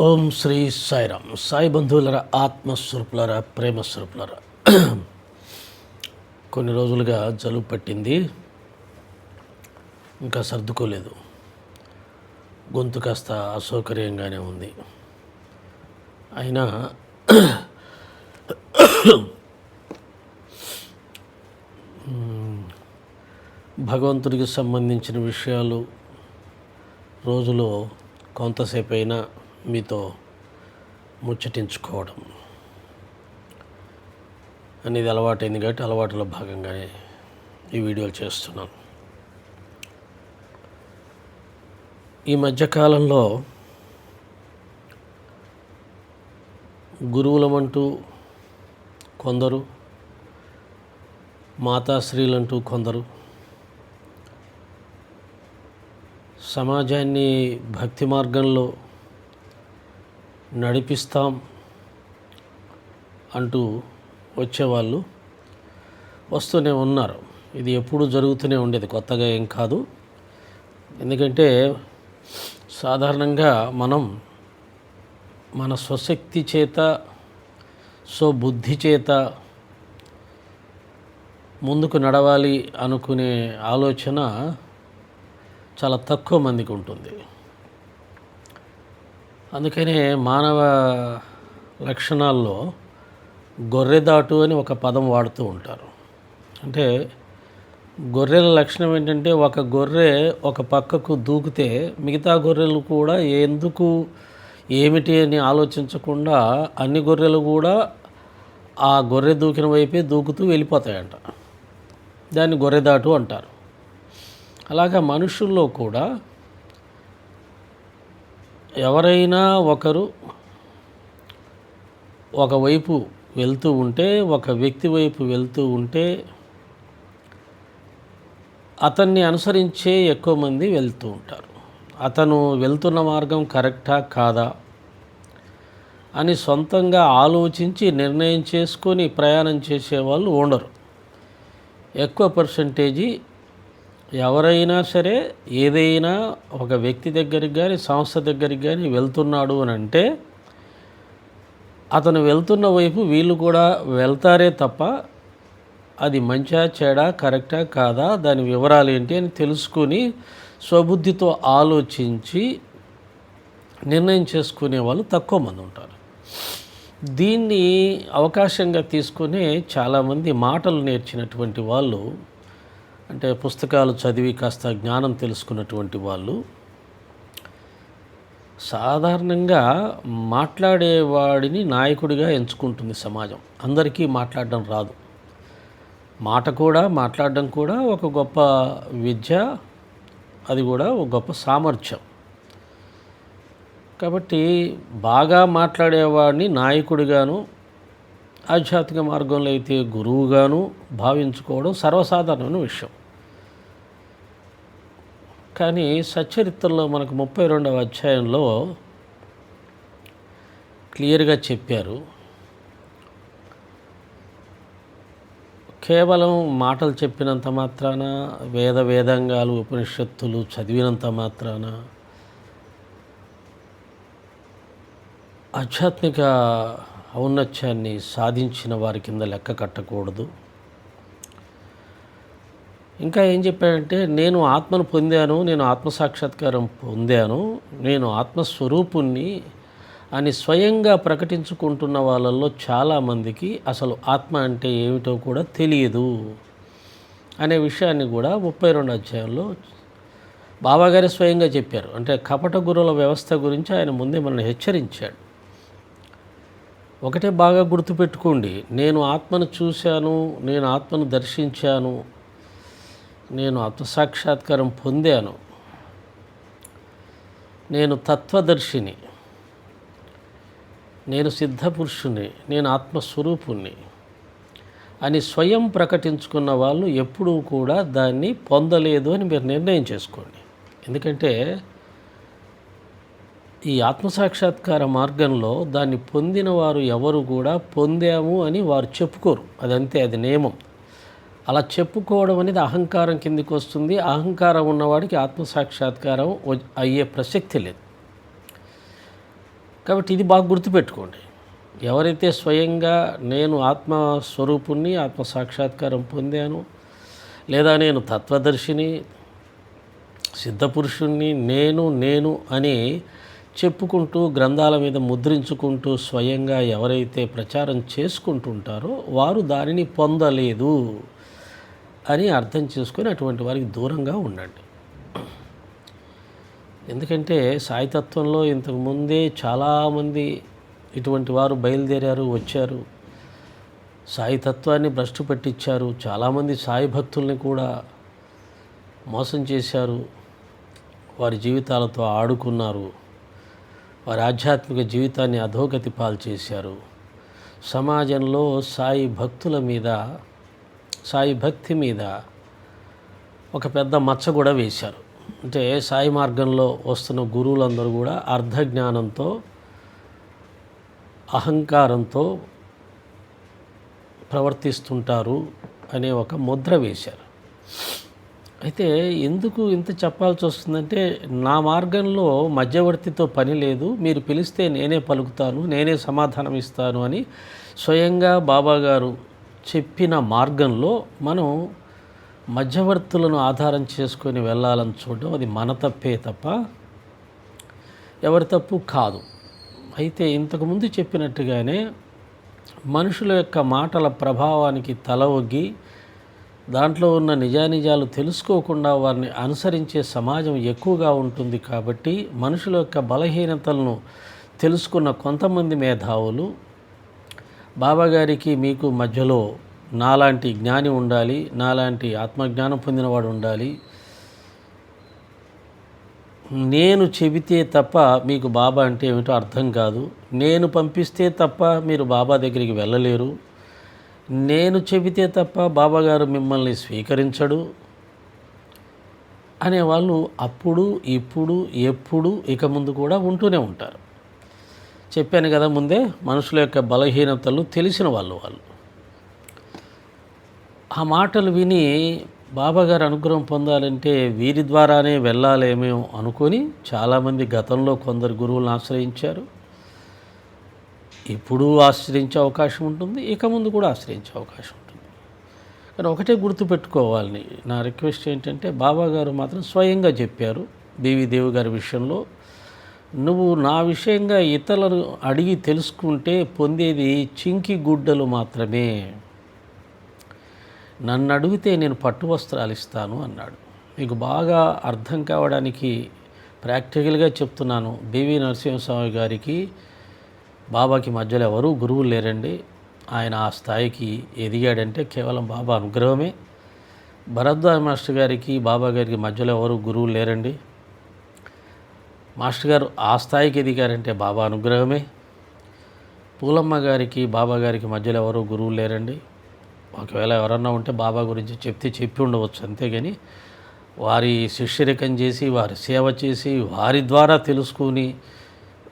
ఓం శ్రీ సాయిరామ్. సాయి బంధువులరా ఆత్మస్వరూపులరా ప్రేమస్వరూపులరా. కొన్ని రోజులుగా జలుబు పట్టింది. ఇంకా సర్దుకోలేదు. గొంతు కాస్త అసౌకర్యంగానే ఉంది. అయినా భగవంతుడికి సంబంధించిన విషయాలు రోజులో కొంతసేపు అయినా మీతో ముచ్చటించుకోవడం. అనేది అలవాటైంది కాబట్టి అలవాటులో భాగంగానే ఈ వీడియోలు చేస్తున్నాను. ఈ మధ్యకాలంలో గురువులమంటూ కొందరు మాతాశ్రీలంటూ కొందరు సమాజాన్ని భక్తి మార్గంలో నడిపిస్తాం అంటూ వచ్చేవాళ్ళు వస్తూనే ఉన్నారు. ఇది ఎప్పుడూ జరుగుతూనే ఉండేది. కొత్తగా ఏం కాదు. ఎందుకంటే సాధారణంగా మనం మన స్వశక్తి చేత స్వబుద్ధి చేత ముందుకు నడవాలి అనుకునే ఆలోచన చాలా తక్కువ మందికి ఉంటుంది. అందుకనే మానవ లక్షణాల్లో గొర్రెదాటు అని ఒక పదం వాడుతూ ఉంటారు. అంటే గొర్రెల లక్షణం ఏంటంటే ఒక గొర్రె ఒక పక్కకు దూకితే మిగతా గొర్రెలు కూడా ఎందుకు ఏమిటి అని ఆలోచించకుండా అన్ని గొర్రెలు కూడా ఆ గొర్రె దూకిన వైపే దూకుతూ వెళ్ళిపోతాయంట. దాన్ని గొర్రెదాటు అంటారు. అలాగా మనుషుల్లో కూడా ఎవరైనా ఒకరు ఒకవైపు వెళ్తూ ఉంటే ఒక వ్యక్తి వైపు వెళ్తూ ఉంటే అతన్ని అనుసరించే ఎక్కువ మంది వెళ్తూ ఉంటారు. అతను వెళ్తున్న మార్గం కరెక్టా కాదా అని సొంతంగా ఆలోచించి నిర్ణయం చేసుకొని ప్రయాణం చేసేవాళ్ళు ఉండరు. ఎక్కువ పర్సంటేజీ ఎవరైనా సరే ఏదైనా ఒక వ్యక్తి దగ్గరికి కానీ సంస్థ దగ్గరికి కానీ వెళ్తున్నాడు అని అంటే అతను వెళ్తున్న వైపు వీళ్ళు కూడా వెళ్తారే తప్ప అది మంచా చెడా కరెక్టా కాదా దాని వివరాలు ఏంటి అని తెలుసుకుని స్వబుద్ధితో ఆలోచించి నిర్ణయం చేసుకునే వాళ్ళు తక్కువ మంది ఉంటారు. దీన్ని అవకాశంగా తీసుకుని చాలామంది మాటలు నేర్చినటువంటి వాళ్ళు అంటే పుస్తకాలు చదివి కాస్త జ్ఞానం తెలుసుకున్నటువంటి వాళ్ళు సాధారణంగా మాట్లాడేవాడిని నాయకుడిగా ఎంచుకుంటుంది సమాజం. అందరికీ మాట్లాడడం రాదు. మాట కూడా మాట్లాడడం కూడా ఒక గొప్ప విద్య అది కూడా ఒక గొప్ప సామర్థ్యం. కాబట్టి బాగా మాట్లాడేవాడిని నాయకుడిగాను ఆధ్యాత్మిక మార్గంలో అయితే గురువుగాను భావించుకోవడం సర్వసాధారణమైన విషయం. కానీ సచ్చరిత్రలో మనకు ముప్పై రెండవ అధ్యాయంలో క్లియర్గా చెప్పారు. కేవలం మాటలు చెప్పినంత మాత్రాన వేద వేదాంగాలు ఉపనిషత్తులు చదివినంత మాత్రాన ఆధ్యాత్మిక ఔన్నత్యాన్ని సాధించిన వారి కింద లెక్క కట్టకూడదు. ఇంకా ఏం చెప్పాడంటే నేను ఆత్మను పొందాను నేను ఆత్మసాక్షాత్కారం పొందాను నేను ఆత్మస్వరూపుణ్ణి అని స్వయంగా ప్రకటించుకుంటున్న వాళ్ళల్లో చాలామందికి అసలు ఆత్మ అంటే ఏమిటో కూడా తెలియదు. అనే విషయాన్ని కూడా ముప్పై రెండు అధ్యాయంలో బాబాగారే స్వయంగా చెప్పారు. అంటే కపట గురువుల వ్యవస్థ గురించి ఆయన ముందే మనల్ని హెచ్చరించాడు. ఒకటే బాగా గుర్తుపెట్టుకోండి నేను ఆత్మను చూశాను నేను ఆత్మను దర్శించాను నేను ఆత్మసాక్షాత్కారం పొందాను. నేను తత్వదర్శిని. నేను సిద్ధపురుషుని నేను ఆత్మస్వరూపుణ్ణి అని స్వయం ప్రకటించుకున్న వాళ్ళు ఎప్పుడూ కూడా దాన్ని పొందలేదు అని మీరు నిర్ణయం చేసుకోండి. ఎందుకంటే ఈ ఆత్మసాక్షాత్కార మార్గంలో దాన్ని పొందిన వారు ఎవరు కూడా పొందాము అని వారు చెప్పుకోరు. అదంతే అది నియమం. అలా చెప్పుకోవడం అనేది అహంకారం కిందికి వస్తుంది. అహంకారం ఉన్నవాడికి ఆత్మసాక్షాత్కారం అయ్యే ప్రసక్తి లేదు. కాబట్టి ఇది బాగా గుర్తుపెట్టుకోండి. ఎవరైతే స్వయంగా నేను ఆత్మస్వరూపుణ్ణి ఆత్మ సాక్షాత్కారం పొందాను లేదా నేను తత్వదర్శిని సిద్ధపురుషుణ్ణి నేను నేను అని చెప్పుకుంటూ గ్రంథాల మీద ముద్రించుకుంటూ స్వయంగా ఎవరైతే ప్రచారం చేసుకుంటుంటారో వారు దానిని పొందలేదు. అని అర్థం చేసుకొని అటువంటి వారికి దూరంగా ఉండండి. ఎందుకంటే సాయితత్వంలో ఇంతకుముందే చాలామంది ఇటువంటి వారు బయలుదేరారు వచ్చారు. సాయితత్వాన్ని భ్రష్టు పట్టించారు చాలామంది సాయి భక్తుల్ని కూడా మోసం చేశారు. వారి జీవితాలతో ఆడుకున్నారు. వారి ఆధ్యాత్మిక జీవితాన్ని అధోగతి పాలు చేశారు. సమాజంలో సాయి భక్తుల మీద సాయి భక్తి మీద ఒక పెద్ద మచ్చ కూడా వేశారు. అంటే సాయి మార్గంలో వస్తున్న గురువులందరూ కూడా అర్ధజ్ఞానంతో అహంకారంతో ప్రవర్తిస్తుంటారు అనే ఒక ముద్ర వేశారు. అయితే ఎందుకు ఇంత చెప్పాల్సి వస్తుందంటే నా మార్గంలో మధ్యవర్తితో పని లేదు మీరు పిలిస్తే నేనే పలుకుతాను నేనే సమాధానం ఇస్తాను అని స్వయంగా బాబాగారు చెప్పిన మార్గంలో మనం మధ్యవర్తులను ఆధారం చేసుకొని వెళ్ళాలని చూడడం అది మన తప్పే తప్ప ఎవరి తప్పు కాదు. అయితే ఇంతకుముందు చెప్పినట్టుగానే మనుషుల యొక్క మాటల ప్రభావానికి తల ఒగ్గి దాంట్లో ఉన్న నిజానిజాలు తెలుసుకోకుండా వారిని అనుసరించే సమాజం ఎక్కువగా ఉంటుంది కాబట్టి మనుషుల యొక్క బలహీనతలను తెలుసుకున్న కొంతమంది మేధావులు బాబాగారికి మీకు మధ్యలో నాలాంటి జ్ఞాని ఉండాలి నాలాంటి ఆత్మజ్ఞానం పొందినవాడు ఉండాలి. నేను చెబితే తప్ప మీకు బాబా అంటే ఏమిటో అర్థం కాదు. నేను పంపిస్తే తప్ప మీరు బాబా దగ్గరికి వెళ్ళలేరు. నేను చెబితే తప్ప బాబాగారు మిమ్మల్ని స్వీకరించడు అనేవాళ్ళు అప్పుడు ఇప్పుడు ఎప్పుడు ఇక ముందు కూడా ఉంటూనే ఉంటారు. చెప్పాను కదా ముందే మనుషుల యొక్క బలహీనతలు తెలిసిన వాళ్ళు వాళ్ళు. ఆ మాటలు విని బాబాగారు అనుగ్రహం పొందాలంటే వీరి ద్వారానే వెళ్ళాలేమో అనుకొని చాలామంది గతంలో కొందరు గురువులను ఆశ్రయించారు. ఇప్పుడు ఆశ్రయించే అవకాశం ఉంటుంది ఇక ముందు కూడా ఆశ్రయించే అవకాశం ఉంటుంది. కానీ ఒకటే గుర్తుపెట్టుకోవాలని నా రిక్వెస్ట్ ఏంటంటే బాబాగారు మాత్రం స్వయంగా చెప్పారు బీవీ దేవి గారి విషయంలో నువ్వు నా విషయంగా ఇతరులను అడిగి తెలుసుకుంటే పొందేది చింకి గుడ్డలు మాత్రమే. నన్ను అడిగితే నేను పట్టు వస్త్రాలు ఇస్తాను అన్నాడు. మీకు బాగా అర్థం కావడానికి ప్రాక్టికల్గా చెప్తున్నాను. బీవీ నరసింహస్వామి గారికి బాబాకి మధ్యలో ఎవరు గురువులు లేరండి. ఆయన ఆ స్థాయికి ఎదిగాడంటే కేవలం బాబా అనుగ్రహమే. భరద్వాజ మాస్టర్ గారికి బాబా గారికి మధ్యలో ఎవరు గురువులు లేరండి. మాస్టర్ గారు ఆ స్థాయికి ఎదిగారంటే బాబా అనుగ్రహమే. పూలమ్మ గారికి బాబా గారికి మధ్యలో ఎవరు గురువు లేరండి. ఒకవేళ ఎవరన్నా ఉంటే బాబా గురించి చెప్తే చెప్పి ఉండవచ్చు అంతేగాని వారి శిష్యరికం చేసి వారి సేవ చేసి వారి ద్వారా తెలుసుకుని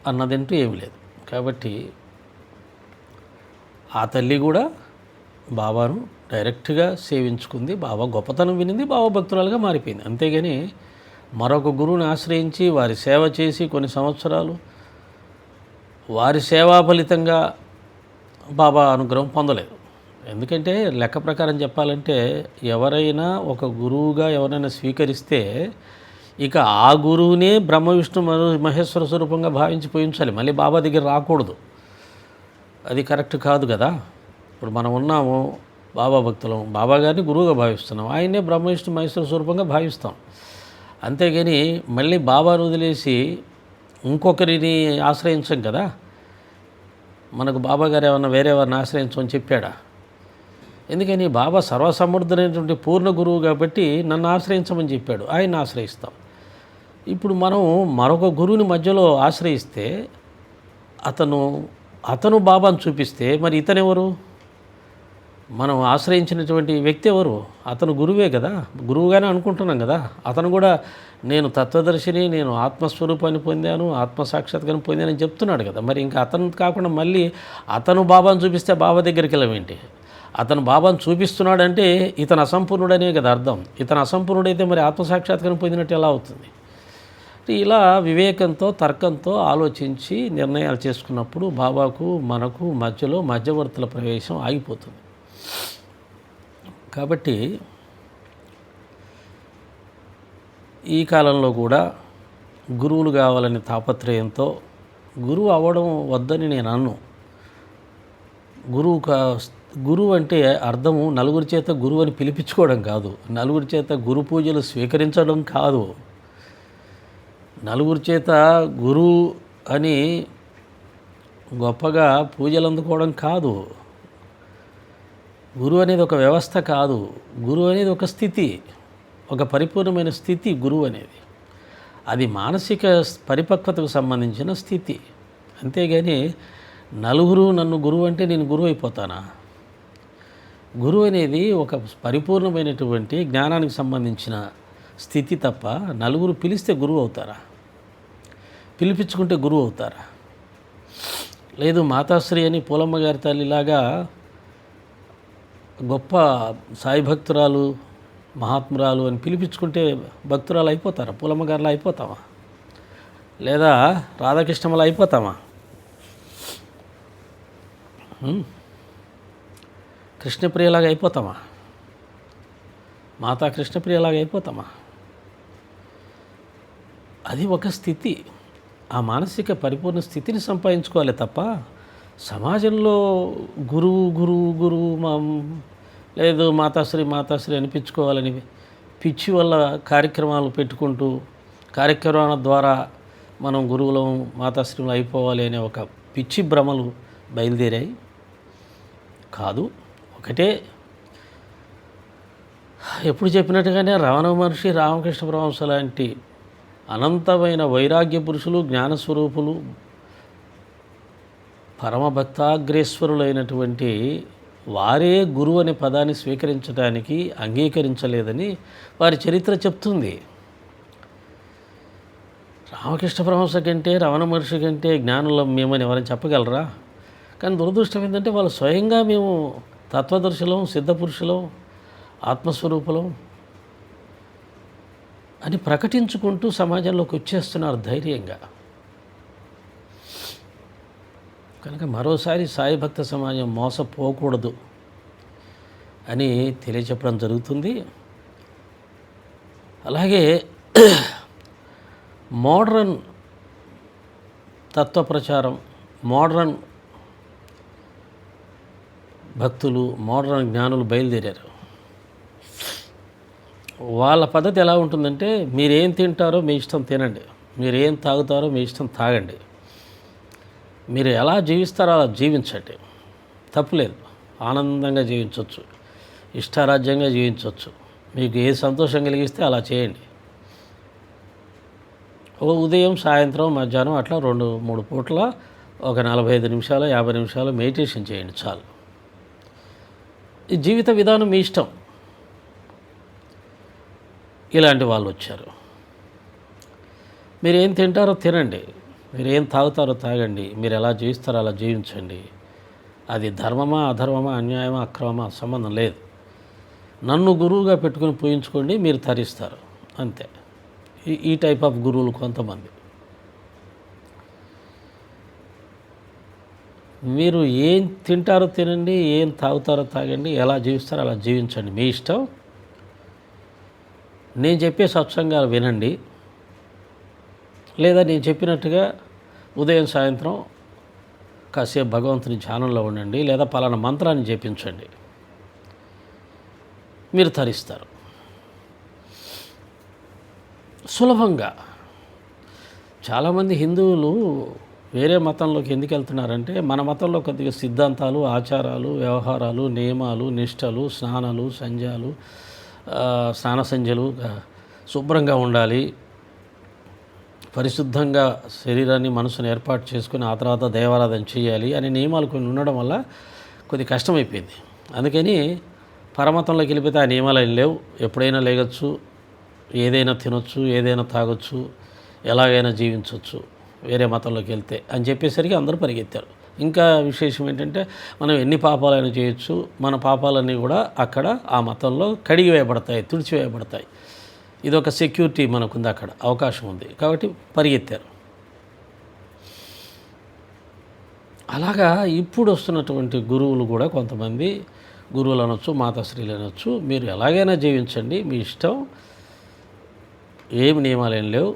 అన్నదంటూ ఏమి లేదు. కాబట్టి ఆ తల్లి కూడా బాబాను డైరెక్ట్గా సేవించుకుంది బాబా గొప్పతనం వినింది బాబా భక్తురాలుగా మారిపోయింది. అంతేగాని మరొక గురువుని ఆశ్రయించి వారి సేవ చేసి కొన్ని సంవత్సరాలు వారి సేవా ఫలితంగా బాబా అనుగ్రహం పొందలేదు. ఎందుకంటే లెక్క ప్రకారం చెప్పాలంటే ఎవరైనా ఒక గురువుగా ఎవరైనా స్వీకరిస్తే ఇక ఆ గురువునే బ్రహ్మ విష్ణు మహేశ్వర స్వరూపంగా భావించి పోయించాలి. మళ్ళీ బాబా దగ్గర రాకూడదు. అది కరెక్ట్ కాదు కదా. ఇప్పుడు మనం ఉన్నాము బాబా భక్తులం బాబా గారిని గురువుగా భావిస్తున్నాం. ఆయనే బ్రహ్మ విష్ణు మహేశ్వర స్వరూపంగా భావిస్తాం. అంతేగాని మళ్ళీ బాబాను వదిలేసి ఇంకొకరిని ఆశ్రయించం కదా? మనకు బాబా గారు ఏమన్నా వేరే వారిని ఆశ్రయించమని చెప్పాడా? ఎందుకని బాబా సర్వసమర్థుడైనటువంటి పూర్ణ గురువు కాబట్టి నన్ను ఆశ్రయించమని చెప్పాడు. ఆయన ఆశ్రయిస్తాం. ఇప్పుడు మనం మరొక గురువుని మధ్యలో ఆశ్రయిస్తే అతను అతను బాబాను చూపిస్తే మరి ఇతనెవరు? మనం ఆశ్రయించినటువంటి వ్యక్తి ఎవరు? అతను గురువే కదా? గురువుగానే అనుకుంటున్నాం కదా? అతను కూడా నేను తత్వదర్శిని నేను ఆత్మస్వరూపాన్ని పొందాను ఆత్మసాక్షాత్కారం పొందానని చెప్తున్నాడు కదా. మరి ఇంకా అతను కాకుండా మళ్ళీ అతను బాబాను చూపిస్తే బాబా దగ్గరికి వెళ్ళమేంటి అతను బాబాను చూపిస్తున్నాడంటే ఇతను అసంపూర్ణుడనే కదా అర్థం. ఇతను అసంపూర్ణుడైతే మరి ఆత్మసాక్షాత్కారం పొందినట్టు ఎలా అవుతుంది? ఇలా వివేకంతో తర్కంతో ఆలోచించి నిర్ణయాలు చేసుకున్నప్పుడు బాబాకు మనకు మధ్యలో మధ్యవర్తుల ప్రవేశం ఆగిపోతుంది. కాబట్టి ఈ కాలంలో కూడా గురువులు కావాలనే తాపత్రయంతో గురువు అవ్వడం వద్దని నేను అన్ను. గురువు కా గురువు అంటే అర్థము నలుగురి చేత గురువు అని పిలిపించుకోవడం కాదు. నలుగురి చేత గురు పూజలు స్వీకరించడం కాదు. నలుగురి చేత గురువు అని గొప్పగా పూజలు అందుకోవడం కాదు. గురువు అనేది ఒక వ్యవస్థ కాదు. గురువు అనేది ఒక స్థితి. ఒక పరిపూర్ణమైన స్థితి గురువు అనేది. అది మానసిక పరిపక్వతకు సంబంధించిన స్థితి. అంతేగాని నలుగురు నన్ను గురువు అంటే నేను గురువు అయిపోతానా? గురువు అనేది ఒక పరిపూర్ణమైనటువంటి జ్ఞానానికి సంబంధించిన స్థితి తప్ప నలుగురు పిలిస్తే గురువు అవుతారా? పిలిపించుకుంటే గురువు అవుతారా? లేదు మాతాశ్రీ అని పూలమ్మ గారి తల్లిలాగా గొప్ప సాయి భక్తురాలు మహాత్మురాలు అని పిలిపించుకుంటే భక్తురాలు అయిపోతారా? పూలమ్మ గారిలో అయిపోతామా లేదా రాధాకృష్ణములు అయిపోతామా కృష్ణప్రియలాగా అయిపోతామా మాతా కృష్ణప్రియలాగా అయిపోతామా? అది ఒక స్థితి. ఆ మానసిక పరిపూర్ణ స్థితిని సంపాదించుకోవాలి తప్ప సమాజంలో గురువు గురువు గురువు మా లేదు మాతాశ్రీ మాతాశ్రీ అనిపించుకోవాలని పిచ్చి వల్ల కార్యక్రమాలు పెట్టుకుంటూ కార్యక్రమాల ద్వారా మనం గురువులం మాతాశ్రీలు అయిపోవాలి అనే ఒక పిచ్చి భ్రమలు బయలుదేరాయి. కాదు ఒకటే. ఎప్పుడు చెప్పినట్టుగానే రమణ మహర్షి రామకృష్ణ పరమహంస లాంటి అనంతమైన వైరాగ్య పురుషులు జ్ఞానస్వరూపులు పరమభక్తాగ్రేశ్వరులైనటువంటి వారే గురువు అనే పదాన్ని స్వీకరించడానికి అంగీకరించలేదని వారి చరిత్ర చెప్తుంది. రామకృష్ణ పరమహంస కంటే రమణ మహర్షి కంటే జ్ఞానులం మేమని ఎవరైనా చెప్పగలరా? కానీ దురదృష్టం ఏంటంటే వాళ్ళు స్వయంగా మేము తత్వదర్శులం సిద్ధపురుషులం ఆత్మస్వరూపులం అని ప్రకటించుకుంటూ సమాజంలోకి వచ్చేస్తున్నారు ధైర్యంగా. కనుక మరోసారి సాయి భక్త సమాజం మోసపోకూడదు అని తెలియచెప్పడం జరుగుతుంది. అలాగే మోడ్రన్ తత్వ ప్రచారం మోడ్రన్ భక్తులు మోడ్రన్ జ్ఞానులు బయలుదేరారు. వాళ్ళ పద్ధతి ఎలా ఉంటుందంటే మీరేం తింటారో మీ ఇష్టం తినండి. మీరు ఏం తాగుతారో మీ ఇష్టం తాగండి. మీరు ఎలా జీవిస్తారో అలా జీవించండి. తప్పులేదు ఆనందంగా జీవించవచ్చు ఇష్టారాజ్యంగా జీవించవచ్చు మీకు ఏ సంతోషం కలిగిస్తే అలా చేయండి. ఓ ఉదయం సాయంత్రం మధ్యాహ్నం అట్లా రెండు మూడు పూట్ల ఒక నలభై ఐదు నిమిషాలు యాభై నిమిషాలు మెడిటేషన్ చేయండి చాలు. ఈ జీవిత విధానం మీ ఇష్టం. ఇలాంటి వాళ్ళు వచ్చారు. మీరు ఏం తింటారో తినండి. మీరు ఏం తాగుతారో తాగండి. మీరు ఎలా జీవిస్తారో అలా జీవించండి. అది ధర్మమా అధర్మమా అన్యాయమా అక్రమమా సంబంధం లేదు. నన్ను గురువుగా పెట్టుకుని పూజించుకోండి మీరు తరిస్తారు. అంతే. ఈ ఈ టైప్ ఆఫ్ గురువులు కొంతమంది. మీరు ఏం తింటారో తినండి ఏం తాగుతారో తాగండి ఎలా జీవిస్తారో అలా జీవించండి. మీ ఇష్టం? నేను చెప్పే సత్సంగాలు వినండి. లేదా నేను చెప్పినట్టుగా ఉదయం సాయంత్రం కాసేపు భగవంతుని ధ్యానంలో ఉండండి లేదా పలానా మంత్రాన్ని జపించండి. మీరు తరిస్తారు. సులభంగా చాలామంది హిందువులు వేరే మతంలోకి ఎందుకు వెళ్తున్నారంటే మన మతంలో కొద్దిగా సిద్ధాంతాలు ఆచారాలు వ్యవహారాలు నియమాలు నిష్టలు స్నానాలు సంజాలు స్నాన సంజలు శుభ్రంగా ఉండాలి. పరిశుద్ధంగా శరీరాన్ని మనసును ఏర్పాటు చేసుకుని ఆ తర్వాత దేవారాధన చేయాలి అనే నియమాలు కొన్ని ఉండడం వల్ల కొద్ది కష్టమైపోయింది. అందుకని పరమతంలోకి వెళ్ళిపోతే ఆ నియమాలు ఏం లేవు. ఎప్పుడైనా లేగచ్చు ఏదైనా తినొచ్చు ఏదైనా తాగొచ్చు ఎలాగైనా జీవించవచ్చు వేరే మతంలోకి వెళ్తే అని చెప్పేసరికి అందరూ పరిగెత్తారు. ఇంకా విశేషం ఏంటంటే మనం ఎన్ని పాపాలైనా చేయొచ్చు మన పాపాలన్నీ కూడా అక్కడ ఆ మతంలో కడిగివేయబడతాయి తుడిచివేయబడతాయి. ఇది ఒక సెక్యూరిటీ మనకుంది అక్కడ అవకాశం ఉంది కాబట్టి పరిగెత్తారు. అలాగా ఇప్పుడు వస్తున్నటువంటి గురువులు కూడా కొంతమంది గురువులు అనొచ్చు మాతాశ్రీలు అనొచ్చు మీరు ఎలాగైనా జీవించండి మీ ఇష్టం. ఏమి నియమాలు ఏం లేవు.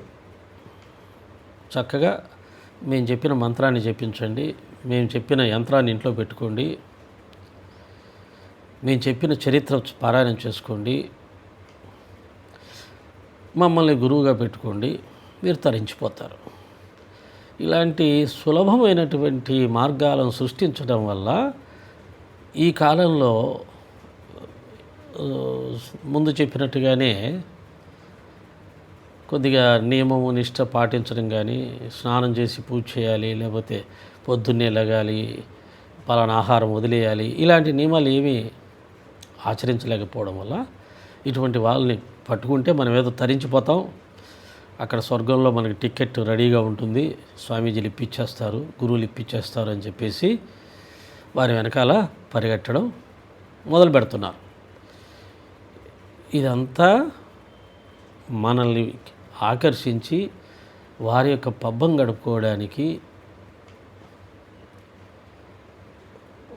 చక్కగా మేము చెప్పిన మంత్రాన్ని చెప్పించండి మేము చెప్పిన యంత్రాన్ని ఇంట్లో పెట్టుకోండి మేము చెప్పిన చరిత్ర పారాయణం చేసుకోండి మమ్మల్ని గురువుగా పెట్టుకోండి మీరు తరించిపోతారు. ఇలాంటి సులభమైనటువంటి మార్గాలను సృష్టించడం వల్ల ఈ కాలంలో ముందు చెప్పినట్టుగానే కొద్దిగా నియమము నిష్ట పాటించడం కానీ స్నానం చేసి పూజ చేయాలి లేకపోతే పొద్దున్నే లగాలి పలానా ఆహారం వదిలేయాలి ఇలాంటి నియమాలు ఏమీ ఆచరించలేకపోవడం వల్ల ఇటువంటి వాళ్ళని పట్టుకుంటే మనం ఏదో తరించిపోతాం. అక్కడ స్వర్గంలో మనకి టికెట్ రెడీగా ఉంటుంది. స్వామీజీలు ఇప్పించేస్తారు గురువులు ఇప్పించేస్తారు అని చెప్పేసి వారి వెనకాల పరిగెట్టడం మొదలు పెడుతున్నారు. ఇదంతా మనల్ని ఆకర్షించి వారి యొక్క పబ్బం గడుపుకోవడానికి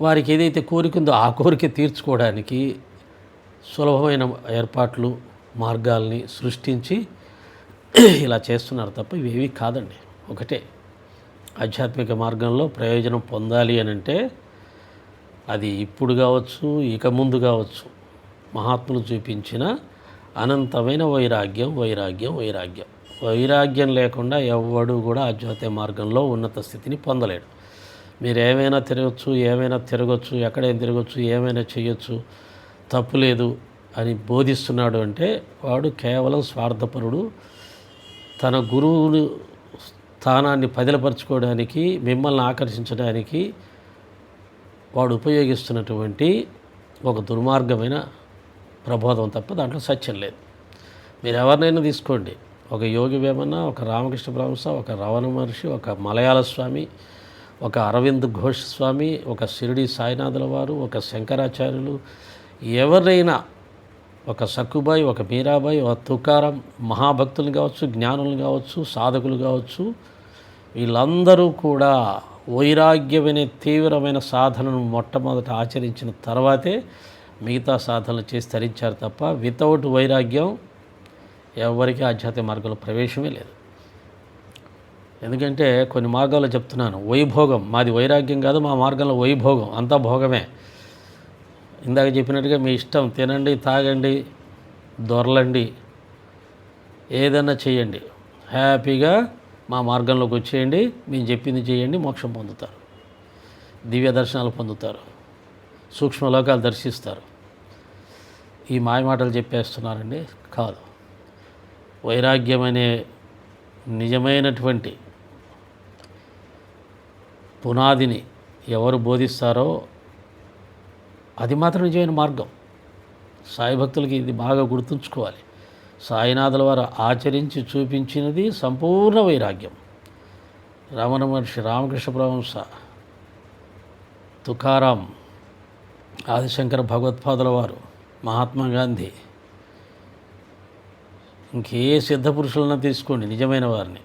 వారికి ఏదైతే కోరిక ఉందో ఆ కోరిక తీర్చుకోవడానికి సులభమైన ఏర్పాట్లు మార్గాల్ని సృష్టించి ఇలా చేస్తున్నారు తప్ప ఇవేవి కాదండి. ఒకటే ఆధ్యాత్మిక మార్గంలో ప్రయోజనం పొందాలి అని అంటే అది ఇప్పుడు కావచ్చు ఇక ముందు కావచ్చు మహాత్ములు చూపించిన అనంతమైన వైరాగ్యం వైరాగ్యం వైరాగ్యం. వైరాగ్యం లేకుండా ఎవ్వడు కూడా ఆధ్యాత్మిక మార్గంలో ఉన్నత స్థితిని పొందలేడు. మీరు ఏమైనా తిరగచ్చు ఏమైనా తిరగచ్చు ఎక్కడైనా తిరగచ్చు ఏమైనా చేయొచ్చు తప్పు లేదు అని బోధిస్తున్నాడు అంటే వాడు కేవలం స్వార్థపరుడు. తన గురువును స్థానాన్ని పదిలపరచుకోవడానికి మిమ్మల్ని ఆకర్షించడానికి వాడు ఉపయోగిస్తున్నటువంటి ఒక దుర్మార్గమైన ప్రబోధం తప్ప దాంట్లో సత్యం లేదు. మీరు ఎవరినైనా తీసుకోండి. ఒక యోగి వేమన్న ఒక రామకృష్ణ బ్రహ్మస ఒక రవణ మహర్షి ఒక మలయాళ స్వామి ఒక అరవింద్ ఘోష్ స్వామి ఒక షిరిడి సాయినాథుల వారు ఒక శంకరాచార్యులు ఎవరైనా ఒక సక్కుబాయి ఒక మీరాబాయి ఒక తుకారం మహాభక్తులు కావచ్చు జ్ఞానులు కావచ్చు సాధకులు కావచ్చు వీళ్ళందరూ కూడా వైరాగ్యమనే తీవ్రమైన సాధనను మొట్టమొదట ఆచరించిన తర్వాతే మిగతా సాధనలు చేసి తరించారు తప్ప వితౌట్ వైరాగ్యం ఎవరికి ఆధ్యాత్మిక మార్గంలో ప్రవేశమే లేదు. ఎందుకంటే కొన్ని మార్గాల్లో చెప్తున్నాను వైభోగం మాది వైరాగ్యం కాదు మా మార్గంలో వైభోగం అంతా భోగమే. ఇందాక చెప్పినట్టుగా మీ ఇష్టం తినండి తాగండి దొరలండి ఏదైనా చేయండి. హ్యాపీగా మా మార్గంలోకి వచ్చేయండి మేము చెప్పింది చేయండి మోక్షం పొందుతారు. దివ్య దర్శనాలు పొందుతారు. సూక్ష్మలోకాలు దర్శిస్తారు. ఈ మాయమాటలు చెప్పేస్తున్నారండి కాదు. వైరాగ్యం అనే నిజమైనటువంటి పునాదిని ఎవరు బోధిస్తారో అది మాత్రం నిజమైన మార్గం. సాయి భక్తులకి ఇది బాగా గుర్తుంచుకోవాలి. సాయినాథుల వారు ఆచరించి చూపించినది సంపూర్ణ వైరాగ్యం. రమణ మహర్షి రామకృష్ణ పరమహంస తుకారాం ఆదిశంకర భగవత్పాదుల వారు మహాత్మా గాంధీ. ఇంకే సిద్ధ పురుషులన్నా తీసుకోండి నిజమైన వారిని.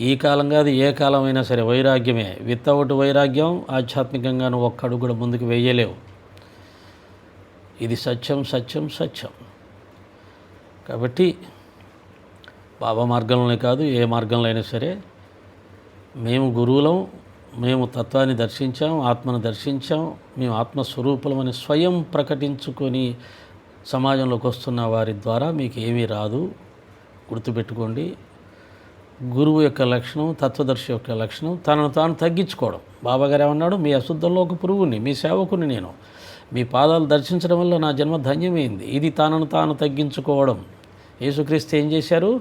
ఈ కాలం కాదు ఏ కాలమైనా సరే వైరాగ్యమే. వితౌట్ వైరాగ్యం ఆధ్యాత్మికంగా నువ్వు కూడా ముందుకు వెయ్యలేవు ఇది సత్యం సత్యం సత్యం. కాబట్టి బాబా మార్గంలోనే కాదు ఏ మార్గంలో అయినా సరే మేము గురువులం మేము తత్వాన్ని దర్శించాం ఆత్మను దర్శించాం మేము ఆత్మస్వరూపులమని స్వయం ప్రకటించుకొని సమాజంలోకి వస్తున్న వారి ద్వారా మీకు ఏమీ రాదు. గుర్తుపెట్టుకోండి. గురువు యొక్క లక్షణం తత్వదర్శి యొక్క లక్షణం తనను తాను తగ్గించుకోవడం. బాబాగారు ఏమన్నాడు? మీ అశుద్ధంలో ఒక పురుగుని మీ సేవకుని నేను. మీ పాదాలు దర్శించడం వల్ల నా జన్మ ధన్యమైంది. ఇది తనను తాను తగ్గించుకోవడం. యేసుక్రీస్తు ఏం చేశారు?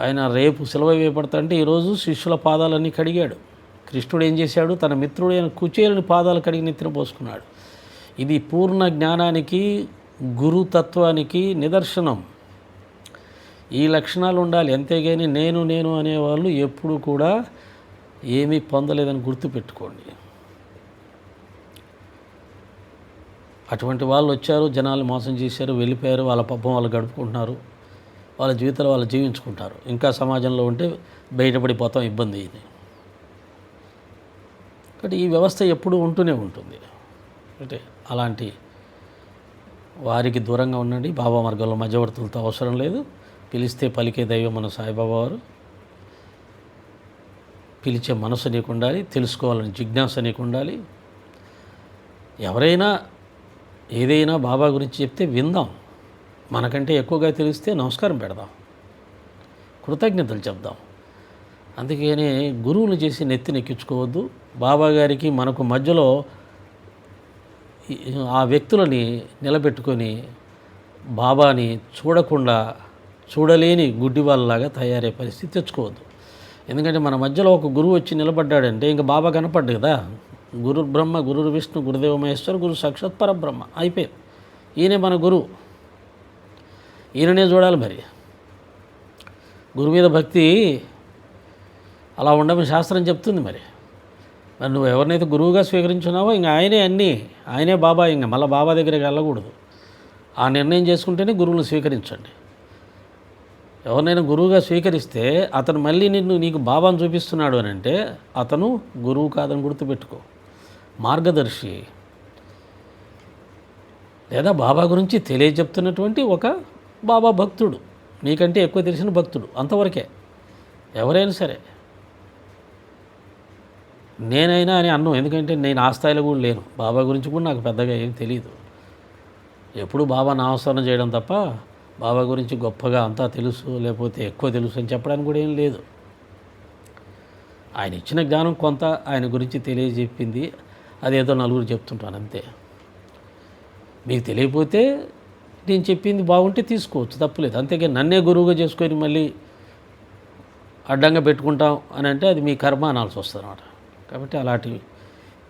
ఆయన రేపు సెలవు వేయబడతాంటే ఈరోజు శిష్యుల పాదాలన్నీ కడిగాడు. కృష్ణుడు ఏం చేశాడు? తన మిత్రుడైన కుచేరుని పాదాలు కడిగి నెత్తిన పోసుకున్నాడు. ఇది పూర్ణ జ్ఞానానికి గురుతత్వానికి నిదర్శనం. ఈ లక్షణాలు ఉండాలి. అంతేగాని నేను నేను అనేవాళ్ళు ఎప్పుడు కూడా ఏమీ పొందలేదని గుర్తుపెట్టుకోండి. అటువంటి వాళ్ళు వచ్చారు జనాలు మోసం చేశారు వెళ్ళిపోయారు వాళ్ళ పబ్బం వాళ్ళు గడుపుకుంటున్నారు వాళ్ళ జీవితాలు వాళ్ళు జీవించుకుంటారు. ఇంకా సమాజంలో ఉంటే బయటపడిపోతాం ఇబ్బంది ఇది కాబట్టి ఈ వ్యవస్థ ఎప్పుడూ ఉంటూనే ఉంటుంది. అంటే అలాంటి వారికి దూరంగా ఉండండి. బాబా మార్గంలో మధ్యవర్తులతో అవసరం లేదు. పిలిస్తే పలికే దైవం మన సాయిబాబా వారు. పిలిచే మనసు నీకు ఉండాలి తెలుసుకోవాలని జిజ్ఞాస నీకు ఉండాలి. ఎవరైనా ఏదైనా బాబా గురించి చెప్తే విందాం. మనకంటే ఎక్కువగా తెలిస్తే నమస్కారం పెడదాం. కృతజ్ఞతలు చెప్దాం. అందుకనే గురువులు చేసి నెత్తినెక్కించుకోవద్దు బాబా గారికి మనకు మధ్యలో ఆ వ్యక్తులని నిలబెట్టుకొని బాబాని చూడకుండా చూడలేని గుడ్డి వాళ్ళలాగా తయారయ్యే పరిస్థితి తెచ్చుకోవద్దు. ఎందుకంటే మన మధ్యలో ఒక గురువు వచ్చి నిలబడ్డాడంటే ఇంకా బాబా కనపడ్డు కదా. గురు బ్రహ్మ గురు విష్ణు గురుదేవ మహేశ్వర గురు సాక్షాత్ పరబ్రహ్మ అయిపోయింది ఈయనే మన గురువు. ఈయననే చూడాలి మరి. గురువు మీద భక్తి అలా ఉండమని శాస్త్రం చెప్తుంది మరి. మరి నువ్వు ఎవరినైతే గురువుగా స్వీకరించున్నావో ఇంక ఆయనే అన్నీ ఆయనే బాబా ఇంకా మళ్ళీ బాబా దగ్గరికి వెళ్ళకూడదు. ఆ నిర్ణయం చేసుకుంటేనే గురువులు స్వీకరించండి. ఎవరినైనా గురువుగా స్వీకరిస్తే అతను మళ్ళీ నిన్ను నీకు బాబాను చూపిస్తున్నాడు అని అంటే అతను గురువు కాదని గుర్తుపెట్టుకో. మార్గదర్శి. లేదా బాబా గురించి తెలియజెప్తున్నటువంటి ఒక బాబా భక్తుడు. నీకంటే ఎక్కువ తెలిసిన భక్తుడు అంతవరకే. ఎవరైనా సరే. నేనైనా అని అన్నం. ఎందుకంటే నేను ఆ స్థాయిలో కూడా లేను. బాబా గురించి కూడా నాకు పెద్దగా ఏం తెలియదు ఎప్పుడు బాబా నామస్మరణ చేయడం తప్ప బాబా గురించి గొప్పగా అంతా తెలుసు లేకపోతే ఎక్కువ తెలుసు అని చెప్పడానికి కూడా ఏం లేదు. ఆయన ఇచ్చిన జ్ఞానం కొంత ఆయన గురించి తెలియజెప్పింది. అదేదో నలుగురు చెప్తుంటాను అంతే. మీకు తెలియకపోతే నేను చెప్పింది బాగుంటే తీసుకోవచ్చు తప్పులేదు. అంతేగాని నన్నే గురువుగా చేసుకొని మళ్ళీ అడ్డంగా పెట్టుకుంటాం అని అంటే అది మీ కర్మ అనాల్సి వస్తుంది అనమాట కాబట్టి అలాంటి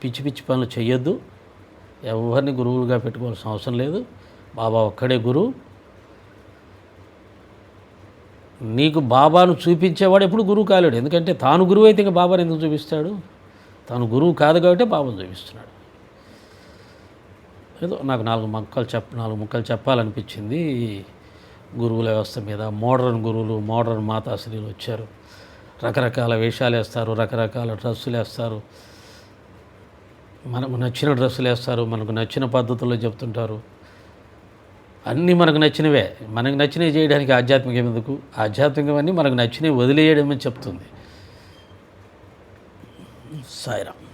పిచ్చి పిచ్చి పనులు చేయొద్దు ఎవరిని గురువులుగా పెట్టుకోవాల్సిన అవసరం లేదు. బాబా ఒక్కడే గురువు. నీకు బాబాను చూపించేవాడు ఎప్పుడు గురువు కాలేడు. ఎందుకంటే తాను గురువు అయితే ఇంకా బాబాను ఎందుకు చూపిస్తాడు? తాను గురువు కాదు కాబట్టి బాబాను చూపిస్తున్నాడు. ఏదో నాకు నాలుగు మొక్కలు చెప్ నాలుగు ముక్కలు చెప్పాలనిపించింది. గురువుల వ్యవస్థ మీద మోడర్న్ గురువులు మోడర్న్ మాతాశ్రీలు వచ్చారు. రకరకాల వేషాలు వేస్తారు రకరకాల డ్రెస్సులు వేస్తారు. మనకు నచ్చిన డ్రెస్సులు వేస్తారు మనకు నచ్చిన పద్ధతుల్లో చెప్తుంటారు. అన్నీ మనకు నచ్చినవే. మనకు నచ్చినవి చేయడానికి ఆధ్యాత్మికం ఎందుకు? ఆధ్యాత్మికమన్నీ మనకు నచ్చినవి వదిలేయడం అని చెప్తుంది. సాయిరామ్.